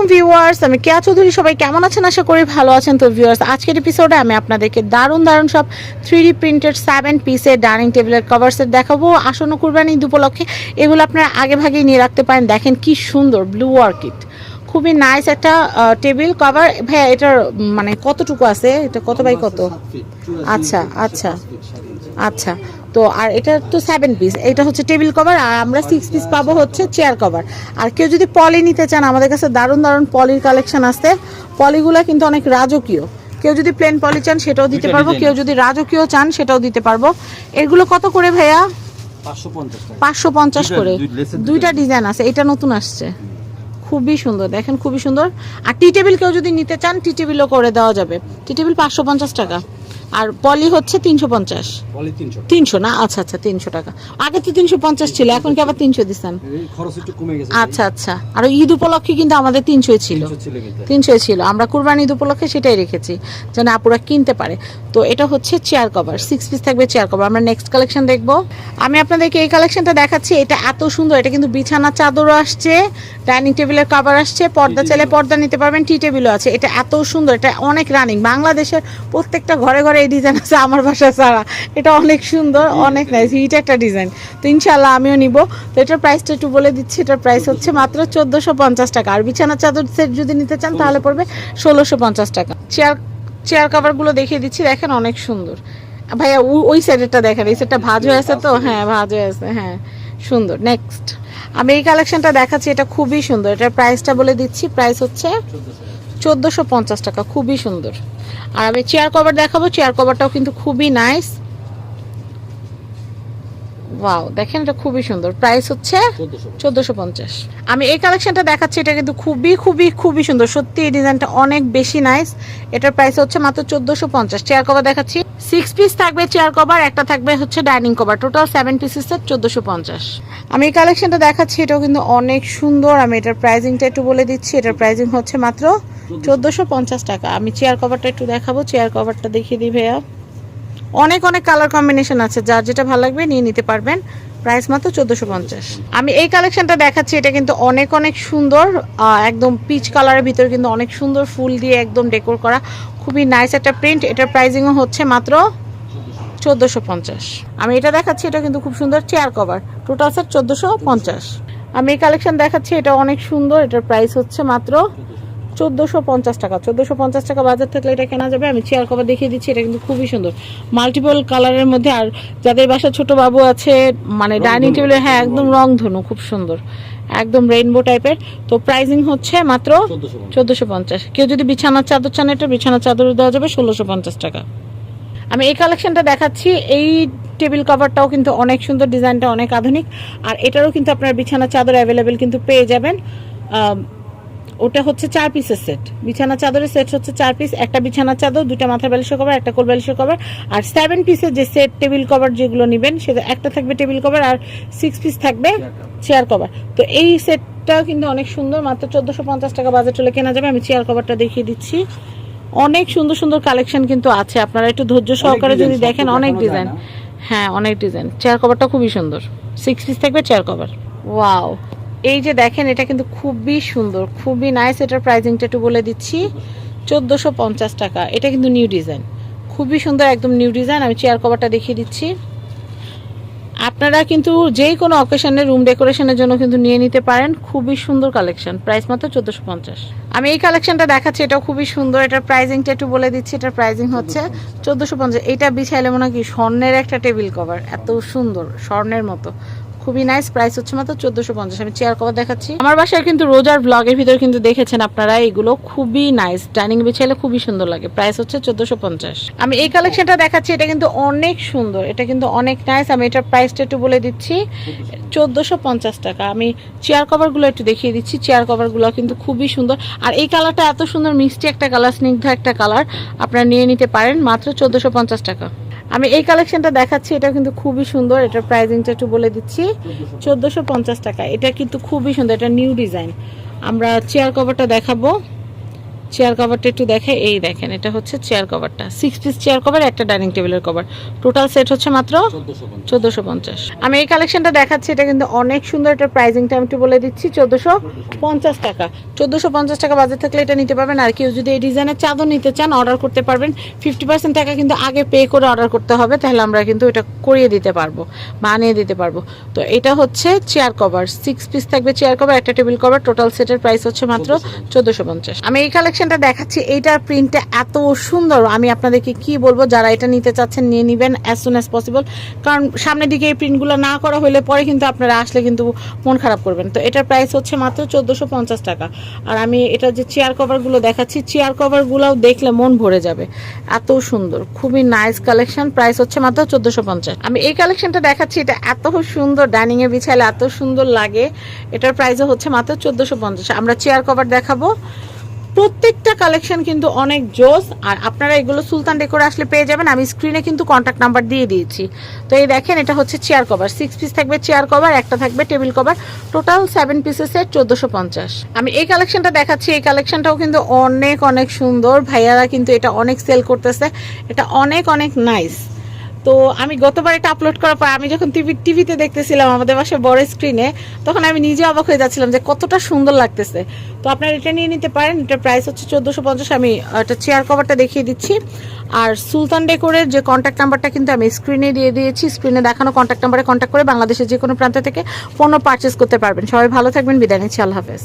আলাইকুম ভিউয়ার্স আমি কেয়া চৌধুরী। সবাই কেমন আছেন? আশা করি ভালো আছেন। তো ভিউয়ার্স আজকের এপিসোডে আমি আপনাদেরকে দারুণ দারুণ সব থ্রি ডি প্রিন্টেড সেভেন পিসের ডাইনিং টেবিলের কভার সেট দেখাবো। আসন্ন কুরবানি ঈদ উপলক্ষে এগুলো আপনারা আগে ভাগেই নিয়ে রাখতে পারেন। দেখেন কি সুন্দর ব্লু অর্কিড খুবই নাইস একটা টেবিল কভার ভাইয়া এটার মানে কতটুকু আছে? এটা কত বাই কত? আচ্ছা, আচ্ছা। আচ্ছা। তো আর এটা তো সেভেন পিস এটা হচ্ছে টেবিল কভার আর আমরা সিক্স পিস পাবো হচ্ছে চেয়ার কভার আর কেউ যদি পলি নিতে চান আমাদের কাছে দারুণ দারুণ পলির কালেকশন আছে। পলিগুলা কিন্তু অনেক রাজকীয়। কেউ যদি প্লেন পলি চান সেটাও দিতে পারব। কেউ যদি রাজকীয় চান সেটাও দিতে পারব। এগুলো কত করে ভাইয়া? পাঁচশো পঞ্চাশ করে। দুইটা দুইটা। ডিজাইন আছে। এটা নতুন আসছে। খুবই সুন্দর। দেখেন খুবই সুন্দর। আর টি টেবিল কেউ যদি নিতে চান টি টেবিলও করে দেওয়া যাবে। টি টেবিল পাঁচশো পঞ্চাশ টাকা। আর পলি হচ্ছে তিনশো পঞ্চাশ। তিনশো না? আচ্ছা আচ্ছা তিনশো টাকা। আগে তো তিনশো পঞ্চাশ ছিল এখন কি আবার তিনশো দিচ্ছেন? আচ্ছা আচ্ছা। আর ঈদ উপলক্ষে কিন্তু আমাদের তিনশোই ছিল। তিনশোই ছিল। আমরা কুরবানি ঈদ উপলক্ষে সেটাই রেখেছি যেন আপুরা কিনতে পারে। তো এটা হচ্ছে চেয়ার কভার সিক্স পিস থাকবে চেয়ার কভার। আমরা নেক্সট কালেকশন দেখব। আমি আপনাদেরকে এই কালেকশনটা দেখাচ্ছি। এটা এত সুন্দর এটা কিন্তু বিছানা চাদরও আসছে ডাইনিং টেবিলের কভার আসছে পর্দা চাইলে পর্দা নিতে পারবেন টি টেবিলও আছে। এটা এত সুন্দর এটা অনেক রানিং বাংলাদেশের প্রত্যেকটা ঘরে ঘরে এই ডিজাইন আছে আমার বাসা ছাড়া। এটা অনেক সুন্দর অনেক নাইস হিট একটা ডিজাইন তো ইনশাল্লাহ আমিও নিব। তো এটার প্রাইসটা একটু বলে দিচ্ছি এটার প্রাইস হচ্ছে মাত্র চোদ্দোশো পঞ্চাশ টাকা। আর বিছানা চাদর সেট যদি নিতে চান তাহলে পড়বে ষোলোশো পঞ্চাশ টাকা। চেয়ার চেয়ার কাভারগুলো দেখিয়ে দিচ্ছি দেখেন অনেক সুন্দর। ভাইয়া ওই সাইডেরটা দেখেন এই সাইডটা ভাজ হয়ে আছে তো? হ্যাঁ ভাজ হয়ে আছে হ্যাঁ। সুন্দর নেক্সট আমি এই কালেকশনটা দেখাচ্ছি এটা খুবই সুন্দর। এটার প্রাইসটা বলে দিচ্ছি প্রাইস হচ্ছে চোদ্দোশো পঞ্চাশ টাকা, খুবই সুন্দর। আর আমি চেয়ার কভার দেখাবো চেয়ার কভারটাও কিন্তু খুবই নাইস ওয়াও দেখেন এটা খুবই সুন্দর। প্রাইস হচ্ছে চোদ্দোশো পঞ্চাশ। আমি এই কালেকশনটা দেখাচ্ছি এটা কিন্তু খুবই খুবই খুবই সুন্দর। সত্যি এই ডিজাইনটা অনেক বেশি নাইস এটার প্রাইস হচ্ছে মাত্র চোদ্দোশো পঞ্চাশ। চেয়ার কভার দেখাচ্ছি। সিক্স পিস থাকবে চেয়ার কভার একটা থাকবে হচ্ছে dining cover total seven pieces চোদ্দোশো পঞ্চাশ। আমি এই কালেকশনটা দেখাচ্ছি এটাও কিন্তু অনেক সুন্দর। আমি এটার প্রাইজিংটা একটু বলে দিচ্ছি। এটার প্রাইজিং হচ্ছে মাত্র চোদ্দোশো পঞ্চাশ টাকা। আমি চেয়ার কভারটা একটু দেখাবো। চেয়ার কভারটা দেখিয়ে দিই ভাইয়া। অনেক অনেক কালার কম্বিনেশন আছে, যার যেটা ভালো লাগবে নিয়ে নিতে পারবেন। প্রাইস মাত্র চোদ্দোশো পঞ্চাশ। আমি এই কালেকশনটা দেখাচ্ছি, এটা কিন্তু অনেক অনেক সুন্দর একদম পিচ কালারের ভিতরে কিন্তু অনেক সুন্দর ফুল দিয়ে একদম ডেকোর করা। খুবই নাইস একটা প্রিন্ট এটার প্রাইজিংও হচ্ছে মাত্র চোদ্দোশো পঞ্চাশ। আমি এটা দেখাচ্ছি, এটা কিন্তু খুব সুন্দর চেয়ার কভার টোটাল স্যার চোদ্দোশো পঞ্চাশ। আমি এই কালেকশন দেখাচ্ছি, এটা অনেক সুন্দর, এটার প্রাইস হচ্ছে মাত্র চোদ্দোশো পঞ্চাশ টাকা। চোদ্দোশো পঞ্চাশ টাকা বাজার থাকলে এটা কেনা যাবে। আমি চেয়ার কভার দেখিয়ে দিচ্ছি এটা কিন্তু খুবই সুন্দর। মাল্টিপল কালারের মধ্যে আর যাদের বাসা ছোট বাবু আছে মানে ডাইনিং টেবিলে হ্যাঁ একদম রং ধনু খুব সুন্দর। একদম রেইনবো টাইপের তো প্রাইজিং হচ্ছে মাত্র চোদ্দশো পঞ্চাশ। কেউ যদি বিছানার চাদর চান এটা বিছানার চাদর দেওয়া যাবে ষোলোশো পঞ্চাশ টাকা। আমি এই কালেকশনটা দেখাচ্ছি। এই টেবিল কভারটাও কিন্তু অনেক সুন্দর ডিজাইনটা অনেক আধুনিক। আর এটারও কিন্তু আপনার বিছানার চাদর অ্যাভেলেবেল কিন্তু পেয়ে যাবেন। ওটা হচ্ছে চার পিসের সেট বিছানা চাদরের সেট হচ্ছে চার পিস একটা বিছানার চাদর দুটা মাথার বালিশের কভার একটা কোল বালিশের কভার আর সেভেন পিসের যে সেট টেবিল কভার যেগুলো নেবেন সেটা একটা থাকবে টেবিল কভার আর সিক্স পিস থাকবে চেয়ার কভার তো এই সেটটা কিন্তু অনেক সুন্দর মাত্র চোদ্দোশো পঞ্চাশ টাকা বাজার চলে কেনা যাবে আমি চেয়ার কভারটা দেখিয়ে দিচ্ছি। অনেক সুন্দর সুন্দর কালেকশন কিন্তু আছে আপনারা একটু ধৈর্য সহকারে যদি দেখেন অনেক ডিজাইন হ্যাঁ অনেক ডিজাইন চেয়ার কভারটা খুবই সুন্দর। সিক্স পিস থাকবে চেয়ার কভার ওয়াও এই যে দেখেন, এটা কিন্তু খুবই সুন্দর, খুবই নাইস এটার প্রাইজিংটা একটু বলে দিচ্ছি। চোদ্দোশো পঞ্চাশ টাকা। এটা কিন্তু নিউ ডিজাইন খুবই সুন্দর একদম নিউ ডিজাইন আমি চেয়ার কভারটা দেখিয়ে দিচ্ছি। আপনারা কিন্তু যেই কোনো অকেশনে রুম ডেকোরেশনের জন্য কিন্তু নিয়ে নিতে পারেন। খুবই সুন্দর কালেকশন প্রাইস মাত্র চোদ্দোশো পঞ্চাশ। আমি এই কালেকশনটা দেখাচ্ছি। এটাও খুবই সুন্দর। এটার প্রাইজিংটা একটু বলে দিচ্ছি। এটার প্রাইজিং হচ্ছে চোদ্দোশো পঞ্চাশ। এটা বিছাইলে মনে কি স্বর্ণের একটা টেবিল কভার এত সুন্দর, স্বর্ণের মতো। খুবই নাইস প্রাইস হচ্ছে মাত্র চোদ্দোশো পঞ্চাশ। আমি চেয়ার কভার দেখাচ্ছি। আমার বাসায় কিন্তু রোজার ব্লগের ভিতর কিন্তু দেখেছেন আপনারা, এগুলো খুবই নাইস ডাইনিং বিছাইলে খুবই সুন্দর লাগে। প্রাইস হচ্ছে চোদ্দোশো পঞ্চাশ। আমি এই কালেকশনটা দেখাচ্ছি, এটা কিন্তু অনেক সুন্দর, এটা কিন্তু অনেক নাইস আমি এটার প্রাইসটা একটু বলে দিচ্ছি। চোদ্দোশো পঞ্চাশ টাকা। আমি চেয়ার কভারগুলো একটু দেখিয়ে দিচ্ছি। চেয়ার কভারগুলো কিন্তু খুবই সুন্দর। আর এই কালারটা এত সুন্দর, মিষ্টি একটা কালার স্নিগ্ধ একটা কালার আপনারা নিয়ে নিতে পারেন মাত্র চোদ্দোশো পঞ্চাশ টাকা। আমি এই কালেকশনটা দেখাচ্ছি এটা কিন্তু খুবই সুন্দর, এটার প্রাইজিংটা একটু বলে দিচ্ছি। চোদ্দোশো টাকা, এটা কিন্তু খুবই সুন্দর, এটা নিউ ডিজাইন আমরা চেয়ার কভারটা দেখাবো। চেয়ার কভারটা একটু দেখে এই দেখেন এটা হচ্ছে চেয়ার কভারটা সিক্স পিস চেয়ার কভার একটা ডাইনিং টেবিলের কভার টোটাল সেট হচ্ছে মাত্র চোদ্দশো পঞ্চাশ। আমি এই কালেকশনটা দেখাচ্ছি এটা কিন্তু অনেক সুন্দর এটা প্রাইসিংটা আমি একটু বলে দিচ্ছি চোদ্দোশো পঞ্চাশ টাকা। চোদ্দোশো পঞ্চাশ টাকা বাজার থাকলে এটা নিতে পারবেন আর কেউ যদি এই ডিজাইনের চাদর নিতে চান অর্ডার করতে পারবেন। ফিফটি পার্সেন্ট টাকা কিন্তু আগে পে করে অর্ডার করতে হবে তাহলে আমরা কিন্তু এটা করিয়ে দিতে পারব বানিয়ে দিতে পারব। তো এটা হচ্ছে চেয়ার কভার সিক্স পিস থাকবে চেয়ার কভার একটা টেবিল কভার টোটাল সেটের প্রাইস হচ্ছে মাত্র চোদ্দোশো পঞ্চাশ। আমি এই কালেকশনটা দেখাচ্ছি, এইটার প্রিন্টটা এত সুন্দর। আমি আপনাদেরকে কি বলব, যারা এটা নিতে চাচ্ছেন নিয়ে নেবেন অ্যাজ সুন অ্যাজ পসিবল কারণ সামনের দিকে এই প্রিন্টগুলো না করা হলে পরে কিন্তু আপনারা আসলে কিন্তু মন খারাপ করবেন। তো এটার প্রাইস হচ্ছে মাত্র চোদ্দোশো পঞ্চাশ টাকা। আর আমি এটা যে চেয়ার কভারগুলো দেখাচ্ছি চেয়ার কভারগুলোও দেখলে মন ভরে যাবে। এত সুন্দর, খুবই নাইস কালেকশন প্রাইস হচ্ছে মাত্র চোদ্দোশো পঞ্চাশ। আমি এই কালেকশনটা দেখাচ্ছি, এটা এত সুন্দর ডাইনিংয়ে বিছাইলে এত সুন্দর লাগে। এটার প্রাইসও হচ্ছে মাত্র চোদ্দোশো পঞ্চাশ। আমরা চেয়ার কভার দেখাবো। প্রত্যেকটা কালেকশন কিন্তু অনেক জোস, আর আপনারা এগুলো সুলতান ডেকোরে আসলে পেয়ে যাবেন। আমি স্ক্রিনে কিন্তু কন্ট্যাক্ট নাম্বার দিয়ে দিয়েছি। তো এই দেখেন, এটা হচ্ছে চেয়ার কভার সিক্স পিস থাকবে চেয়ার কভার একটা থাকবে টেবিল কভার টোটাল সেভেন পিসেসের চোদ্দোশো পঞ্চাশ। আমি এই কালেকশনটা দেখাচ্ছি। এই কালেকশনটাও কিন্তু অনেক অনেক সুন্দর। ভাইয়ারা কিন্তু এটা অনেক সেল করতেছে। এটা অনেক অনেক নাইস তো আমি গতবার এটা আপলোড করার পর আমি যখন টিভি, টিভিতে দেখতেছিলাম আমাদের বাসায় বড় স্ক্রিনে তখন আমি নিজে অবাক হয়ে যাচ্ছিলাম যে কতটা সুন্দর লাগতেছে। তো আপনারা এটা নিয়ে নিতে পারেন, এটার প্রাইস হচ্ছে চোদ্দোশো পঞ্চাশ, আমি একটা চেয়ার কভারটা দেখিয়ে দিচ্ছি। আর সুলতান ডেকোরের যে কন্ট্যাক্ট নাম্বারটা কিন্তু আমি স্ক্রিনে দিয়ে দিয়েছি স্ক্রিনে দেখানো কন্ট্যাক্ট নাম্বারে কন্ট্যাক্ট করে বাংলাদেশের যে কোনো প্রান্ত থেকে পণ্য পারচেস করতে পারবেন। সবাই ভালো থাকবেন, বিদায় নিচ্ছি, আল্লাহ হাফেজ।